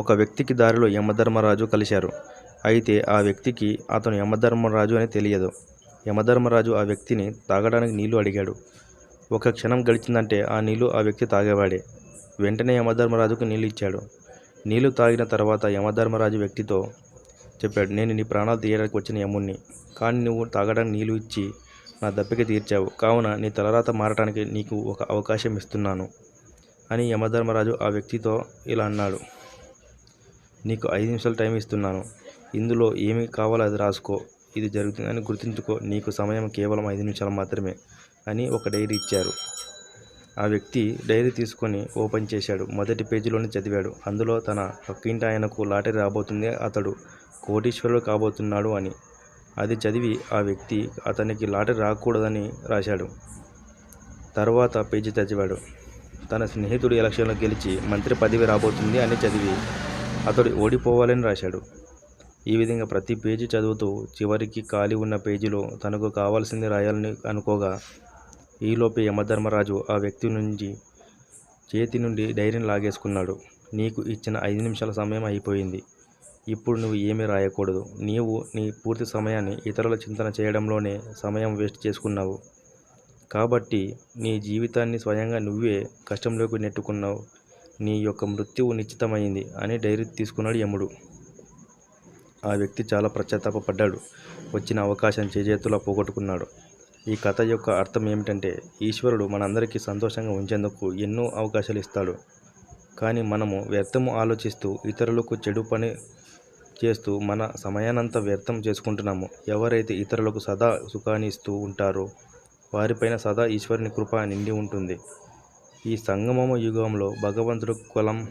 ఒక వ్యక్తికి దారిలో యమధర్మరాజు కలిశారు. అయితే ఆ వ్యక్తికి అతను యమధర్మరాజు అని తెలియదు. యమధర్మరాజు ఆ వ్యక్తిని తాగడానికి నీళ్ళు అడిగాడు. ఒక క్షణం గడిచిందంటే ఆ నీళ్ళు ఆ వ్యక్తి తాగేవాడే. వెంటనే యమధర్మరాజుకు నీళ్ళు ఇచ్చాడు. నీళ్ళు తాగిన తర్వాత యమధర్మరాజు వ్యక్తితో చెప్పాడు నేను నీ ప్రాణాలు తీయడానికి వచ్చిన యముణ్ణి. కానీ నువ్వు తాగడానికి నీళ్ళు ఇచ్చి నా దప్పిక తీర్చావు. కావున నీ తలరాత మారటానికి నీకు ఒక అవకాశం ఇస్తున్నాను అని యమధర్మరాజు ఆ వ్యక్తితో ఇలా అన్నాడు. నీకు ఐదు నిమిషాలు టైం ఇస్తున్నాను. ఇందులో ఏమి కావాలో అది రాసుకో. ఇది జరుగుతుందని గుర్తుంచుకో. నీకు సమయం కేవలం ఐదు నిమిషాలు మాత్రమే అని ఒక డైరీ ఇచ్చారు. ఆ వ్యక్తి డైరీ తీసుకొని ఓపెన్ చేశాడు. మొదటి పేజీలోనే చదివాడు. అందులో తన పక్కింటాయనకు లాటరీ రాబోతుంది. అతడు కోటీశ్వరుడు కాబోతున్నాడు అని. అది చదివి ఆ వ్యక్తి అతనికి లాటరీ రాకూడదని రాశాడు. తర్వాత పేజీ చదివాడు. తన స్నేహితుడు ఎలక్షన్లో గెలిచి మంత్రి పదవి రాబోతుంది అని చదివి అతడు ఓడిపోవాలని రాశాడు. ఈ విధంగా ప్రతి పేజీ చదువుతూ చివరికి ఖాళీ ఉన్న పేజీలో తనకు కావాల్సింది రాయాలని అనుకోగా ఈలోపే యమధర్మరాజు ఆ వ్యక్తి నుంచి చేతి నుండి డైరీని లాగేసుకున్నాడు. నీకు ఇచ్చిన ఐదు నిమిషాల సమయం అయిపోయింది. ఇప్పుడు నువ్వు ఏమీ రాయకూడదు. నీవు నీ పూర్తి సమయాన్ని ఇతరుల చింతన చేయడంలోనే సమయం వేస్ట్ చేసుకున్నావు. కాబట్టి నీ జీవితాన్ని స్వయంగా నువ్వే కష్టంలోకి నెట్టుకున్నావు. నీ యొక్క మృత్యువు నిశ్చితమైంది అని డైరీ తీసుకున్నాడు యముడు. ఆ వ్యక్తి చాలా పశ్చాత్తాపపడ్డాడు. వచ్చిన అవకాశం చేజేతులా పోగొట్టుకున్నాడు. ఈ కథ యొక్క అర్థం ఏమిటంటే ఈశ్వరుడు మనందరికీ సంతోషంగా ఉంచేందుకు ఎన్నో అవకాశాలు ఇస్తాడు. కానీ మనము వ్యర్థము ఆలోచిస్తూ ఇతరులకు చెడు పని చేస్తూ మన సమయానంతా వ్యర్థం చేసుకుంటున్నాము. ఎవరైతే ఇతరులకు సదా సుఖాన్ని ఇస్తూ ఉంటారో వారిపైన సదా ఈశ్వరుని కృప నిండి ఉంటుంది. ఈ సంగమమ యుగంలో భగవంతుడు కులం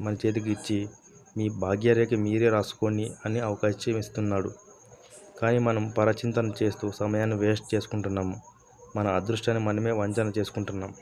మన చేతికి ఇచ్చి మీ భాగ్యరేఖ మీరే రాసుకోండి అని అవకాశం ఇస్తున్నాడు. కానీ మనం పరచింతన చేస్తూ సమయాన్ని వేస్ట్ చేసుకుంటున్నాము. మన అదృష్టాన్ని మనమే వంచన చేసుకుంటున్నాం.